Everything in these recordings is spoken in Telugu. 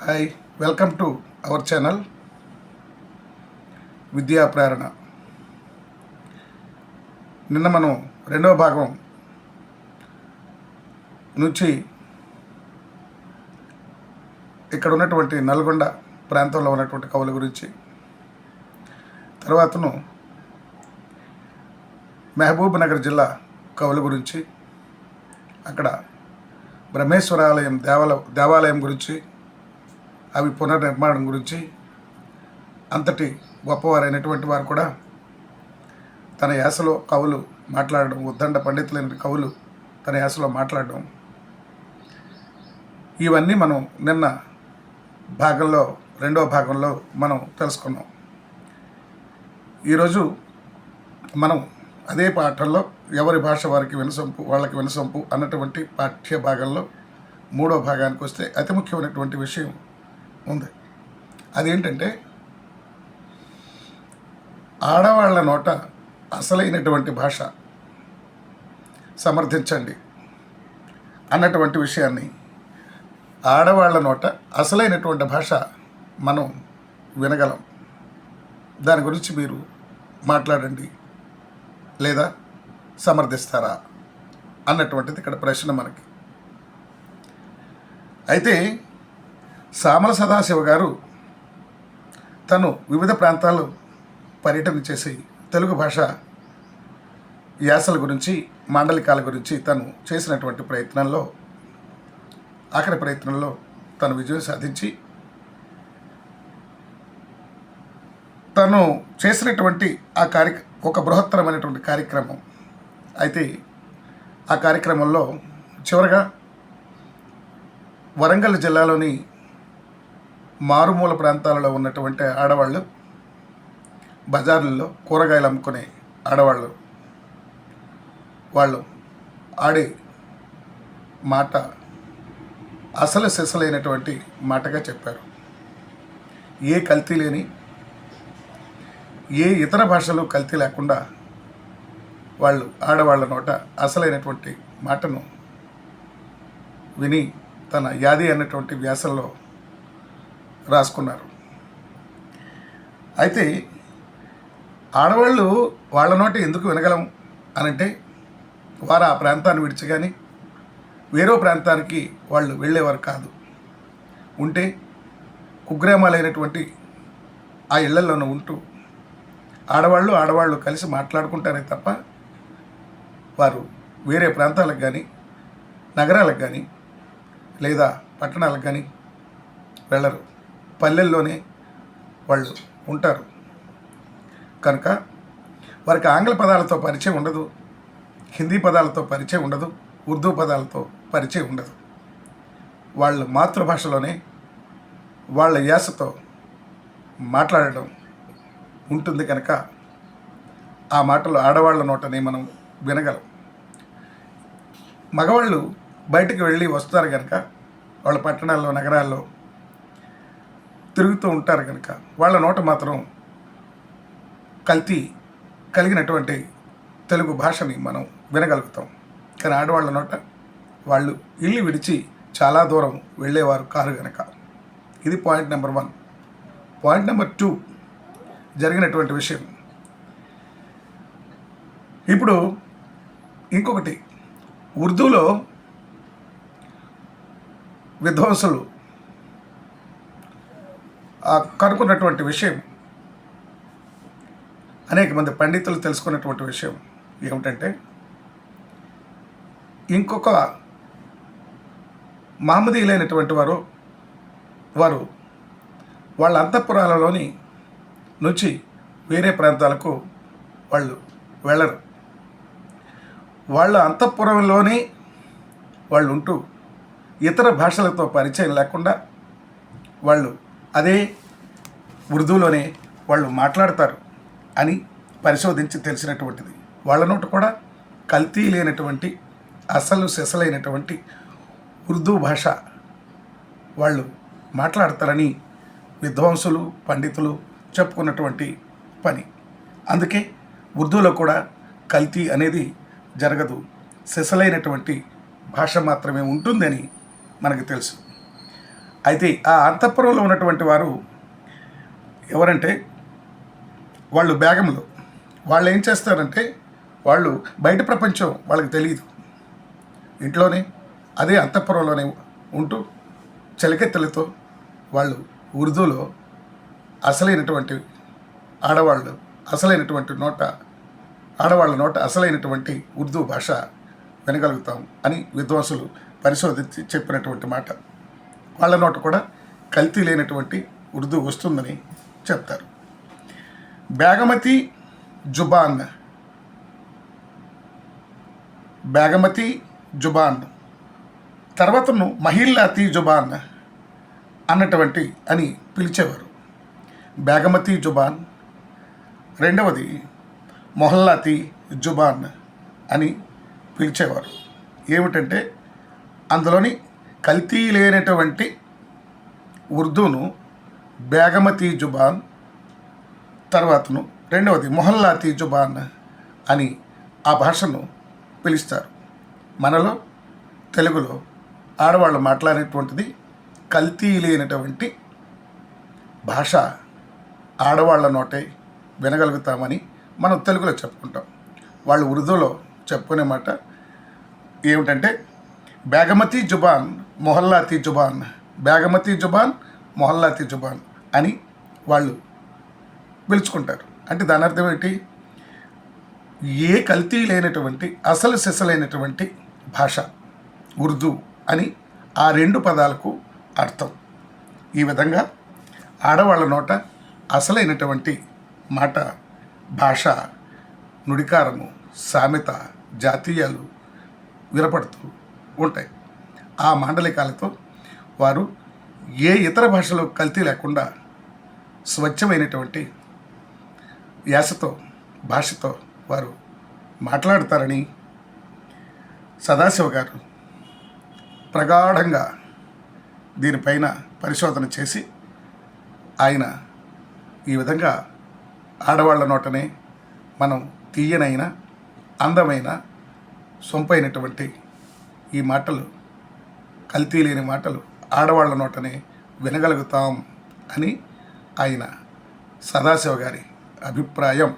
Hi welcome to our channel Vidya Prerana నిన్న మనం రెండవ భాగం నుంచి ఇక్కడ ఉన్నటువంటి నల్గొండ ప్రాంతంలో ఉన్నటువంటి కవుల గురించి తర్వాతను మహబూబ్ నగర్ జిల్లా కవుల గురించి అక్కడ బ్రహ్మేశ్వరాలయం దేవాల దేవాలయం గురించి అవి పునర్నిర్మాణం గురించి అంతటి గొప్పవారైనటువంటి వారు కూడా తన యాసలో కవులు మాట్లాడడం ఉద్దండ పండితులైన కవులు తన యాసలో మాట్లాడడం. ఇవన్నీ మనం నిన్న భాగంలో రెండవ భాగంలో మనం తెలుసుకున్నాం. ఈరోజు మనం అదే పాఠంలో ఎవరి భాష వారికి వినసొంపు వాళ్ళకి వినసొంపు అన్నటువంటి పాఠ్య భాగంలో మూడో భాగానికి వస్తే అతి ముఖ్యమైనటువంటి విషయం ఉంది. అదేంటంటే ఆడవాళ్ళ నోట అసలైనటువంటి భాష సమర్థించండి అన్నటువంటి విషయాన్ని ఆడవాళ్ళ నోట అసలైనటువంటి భాష మనం వినగలం. దాని గురించి మీరు మాట్లాడండి లేదా సమర్థిస్తారా అన్నటువంటిది ఇక్కడ ప్రశ్న మనకి. అయితే సామల సదాశివ గారు తను వివిధ ప్రాంతాలు పర్యటన చేసి తెలుగు భాష యాసల గురించి మాండలికాల గురించి తను చేసినటువంటి ప్రయత్నంలో ఆఖరి ప్రయత్నంలో తను విజయం సాధించి తను చేసినటువంటి ఆ కార్య ఒక బృహత్తరమైనటువంటి కార్యక్రమం అయితే ఆ కార్యక్రమంలో చివరగా వరంగల్ జిల్లాలోని మారుమూల ప్రాంతాలలో ఉన్నటువంటి ఆడవాళ్ళు బజార్లలో కూరగాయలు అమ్ముకునే ఆడవాళ్ళు వాళ్ళు ఆడే మాట అసలు సెసలైనటువంటి మాటగా చెప్పారు. ఏ కల్తీ లేని ఏ ఇతర భాషలు కల్తీ లేకుండా వాళ్ళు ఆడవాళ్ళ నోట అసలైనటువంటి మాటను విని తన యాది అన్నటువంటి వ్యాసంలో రాసుకున్నారు. అయితే ఆడవాళ్ళు వాళ్ళ నోటి ఎందుకు వినగలం అనంటే వారు ఆ ప్రాంతాన్ని విడిచి కానీ వేరే ప్రాంతానికి వాళ్ళు వెళ్ళేవారు కాదు. ఉంటే కుగ్రామాలైనటువంటి ఆ ఇళ్ళలోనూ ఉంటూ ఆడవాళ్ళు ఆడవాళ్ళు కలిసి మాట్లాడుకుంటారే తప్ప వారు వేరే ప్రాంతాలకు కానీ నగరాలకు కానీ లేదా పట్టణాలకు కానీ వెళ్ళరు. పల్లెల్లోనే వాళ్ళు ఉంటారు. కనుక వారికి ఆంగ్ల పదాలతో పరిచయం ఉండదు హిందీ పదాలతో పరిచయం ఉండదు ఉర్దూ పదాలతో పరిచయం ఉండదు. వాళ్ళ మాతృభాషలోనే వాళ్ళ యాసతో మాట్లాడడం ఉంటుంది కనుక ఆ మాటలు ఆడవాళ్ళ నోటనే మనం వినగలం. మగవాళ్ళు బయటికి వెళ్ళి వస్తారు కనుక వాళ్ళ పట్టణాల్లో నగరాల్లో తిరుగుతూ ఉంటారు కనుక వాళ్ళ నోట మాత్రం కల్తీ కలిగినటువంటి తెలుగు భాషని మనం వినగలుగుతాం. కానీ ఆడవాళ్ళ నోట వాళ్ళు ఇల్లు విడిచి చాలా దూరం వెళ్ళేవారు కారు కనుక ఇది point number one point number two జరిగినటువంటి విషయం. ఇప్పుడు ఇంకొకటి. ఉర్దూలో విధ్వంసులు కనుక్కున్నటువంటి విషయం అనేక మంది పండితులు తెలుసుకున్నటువంటి విషయం ఏమిటంటే ఇంకొక మహమ్మదీయులైనటువంటి వారు వారు వాళ్ళ అంతఃపురాలలోని నుంచి వేరే ప్రాంతాలకు వాళ్ళు వెళ్ళరు. వాళ్ళ అంతఃపురంలోనే వాళ్ళు ఉంటూ ఇతర భాషలతో పరిచయం లేకుండా వాళ్ళు అదే ఉర్దూలోనే వాళ్ళు మాట్లాడతారు అని పరిశోధించి తెలిసినటువంటిది. వాళ్ళ నోట కూడా కల్తీ లేనటువంటి అసలు సెసలైనటువంటి ఉర్దూ భాష వాళ్ళు మాట్లాడతారని విద్వాంసులు పండితులు చెప్పుకున్నటువంటి పని. అందుకే ఉర్దూలో కూడా కల్తీ అనేది జరగదు. సెసలైనటువంటి భాష మాత్రమే ఉంటుందని మనకు తెలుసు. అయితే ఆ అంతఃపురంలో ఉన్నటువంటి వారు ఎవరంటే వాళ్ళు బేగములు వాళ్ళు ఏం చేస్తారంటే వాళ్ళు బయట ప్రపంచం వాళ్ళకి తెలియదు. ఇంట్లోనే అదే అంతఃపురంలోనే ఉంటూ చలికెత్తలతో వాళ్ళు ఉర్దూలో అసలైనటువంటి ఆడవాళ్ళు అసలైనటువంటి నోట ఆడవాళ్ళ నోట అసలైనటువంటి ఉర్దూ భాష వినగలుగుతాం అని విద్వాంసులు పరిశోధించి చెప్పినటువంటి మాట. వాళ్ళ నోట కూడా కల్తీ లేనటువంటి ఉర్దూ వస్తుందని చెప్తారు. బేగమతి జుబాన్. బేగమతి జుబాన్. తర్వాతను మహిళాతి జుబాన్ అన్నటువంటి అని పిలిచేవారు. బేగమతి జుబాన్. రెండవది మొహల్లాతి జుబాన్ అని పిలిచేవారు. ఏమిటంటే అందులోని కల్తీ లేనటువంటి ఉర్దూను బేగమతి జుబాన్ తర్వాతను రెండవది మొహల్లాతి జుబాన్ అని ఆ భాషను పిలుస్తారు. మనలో తెలుగులో ఆడవాళ్ళు మాట్లాడేటువంటిది కల్తీ లేనటువంటి భాష ఆడవాళ్ళ నోటే వినగలుగుతామని మనం తెలుగులో చెప్పుకుంటాం. వాళ్ళు ఉర్దూలో చెప్పుకునే మాట ఏమిటంటే బేగమతి జుబాన్ మొహల్లాతి జుబాన్. బేగమతి జుబాన్ మొహల్లాతి జుబాన్ అని వాళ్ళు పిలుచుకుంటారు. అంటే దాని అర్థం ఏంటి? ఏ కల్తీ లేనటువంటి అసలు సిసలైనటువంటి భాష ఉర్దూ అని ఆ రెండు పదాలకు అర్థం. ఈ విధంగా ఆడవాళ్ళ నోట అసలైనటువంటి మాట భాష నుడికారము సామెత జాతీయాలు వినపడుతూ ఉంటాయి. ఆ మాండలికాలతో వారు ఏ ఇతర భాషలో కల్తీ లేకుండా స్వచ్ఛమైనటువంటి యాసతో భాషతో వారు మాట్లాడతారని సదాశివ గారు ప్రగాఢంగా దీనిపైన పరిశోధన చేసి ఆయన ఈ విధంగా ఆడవాళ్ళ నోటనే మనం తీయనైన అందమైన సొంపైనటువంటి ఈ మాటలు కల్తీ లేని మాటలు ఆడవాళ్ళ నోటనే వినగలుగుతాం అని ఆయన సదాశివ గారి అభిప్రాయం.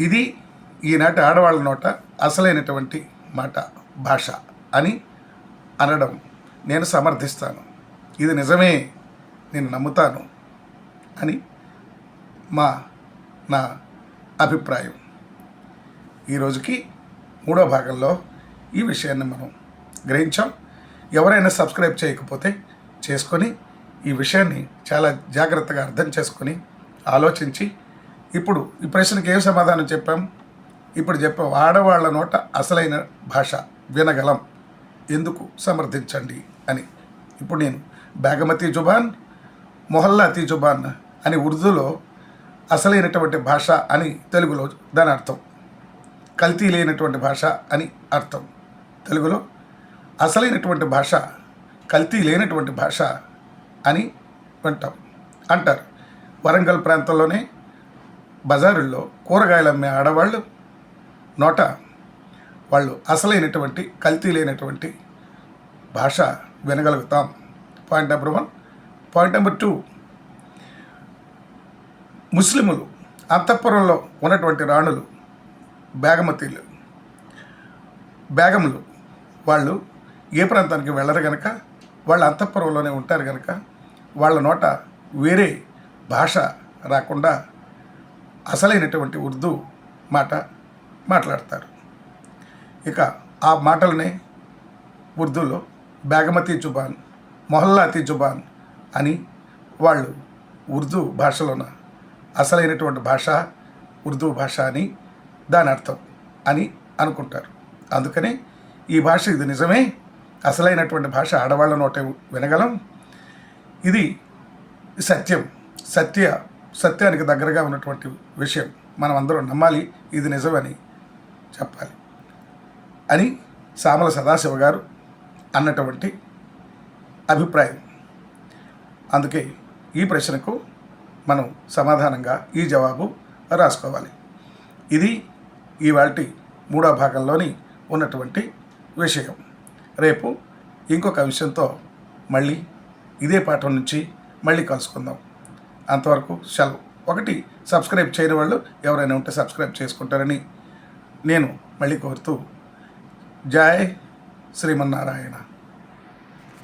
ఇది ఈనాటి ఆడవాళ్ళ నోట అసలైనటువంటి మాట భాష అని అనడం నేను సమర్థిస్తాను. ఇది నిజమే నేను నమ్ముతాను అని మా నా అభిప్రాయం. ఈరోజుకి మూడో భాగంలో ఈ విషయాన్ని మనం గ్రహించాం. ఎవరైనా సబ్స్క్రైబ్ చేయకపోతే చేసుకొని ఈ విషయాన్ని చాలా జాగ్రత్తగా అర్థం చేసుకొని ఆలోచించి ఇప్పుడు ఈ ప్రశ్నకి ఏం సమాధానం చెప్పాం? ఇప్పుడు చెప్పాం ఆడవాళ్ళ నోట అసలైన భాష వినగలం. ఎందుకు సమర్థించండి అని. ఇప్పుడు నేను బేగమతి జుబాన్ మొహల్లాతి జుబాన్ అని ఉర్దూలో అసలైనటువంటి భాష అని తెలుగులో దాని అర్థం. కల్తీ లేనటువంటి భాష అని అర్థం. తెలుగులో అసలైనటువంటి భాష కల్తీ లేనటువంటి భాష అని వింటాం అంటారు. వరంగల్ ప్రాంతంలోనే బజారుల్లో కూరగాయలు అమ్మే ఆడవాళ్ళు నోట. వాళ్ళు అసలైనటువంటి కల్తీ లేనటువంటి భాష వినగలుగుతాం. Point number one. Point number two. ముస్లిములు అంతఃపురంలో ఉన్నటువంటి రాణులు బేగమతీలు. బేగములు వాళ్ళు ఏ ప్రాంతానికి వెళ్ళరు కనుక వాళ్ళ అంతఃపురంలోనే ఉంటారు కనుక వాళ్ళ నోట వేరే భాష రాకుండా అసలైనటువంటి ఉర్దూ మాట మాట్లాడతారు. ఇక ఆ మాటలనే ఉర్దూలో బేగమతి జుబాన్ మొహల్లాతి జుబాన్ అని వాళ్ళు ఉర్దూ భాషలోన అసలైనటువంటి భాష ఉర్దూ భాష అని దాని అర్థం అని అనుకుంటారు. అందుకనే ఈ భాష ఇది నిజమే? అసలైనటువంటి భాష ఆడవాళ్ళ నోటే వినగలం. ఇది సత్యం. సత్య సత్యానికి దగ్గరగా ఉన్నటువంటి విషయం. మనం అందరం నమ్మాలి ఇది నిజమని చెప్పాలి. అని సామల సదాశివ గారు అన్నటువంటి అభిప్రాయం. అందుకే ఈ ప్రశ్నకు మనం సమాధానంగా ఈ జవాబు రాసుకోవాలి. ఇది ఇవాల్టి మూడో భాగంలోని ఉన్నటువంటి విషయం. రేపు ఇంకొక విషయంతో మళ్ళీ ఇదే పాఠం నుంచి మళ్ళీ కలుసుకుందాం. అంతవరకు సెలవు. ఒకటి సబ్స్క్రైబ్ చేయని వాళ్ళు ఎవరైనా ఉంటే సబ్స్క్రైబ్ చేసుకుంటారని నేను మళ్ళీ కోరుతూ జై శ్రీమన్నారాయణ.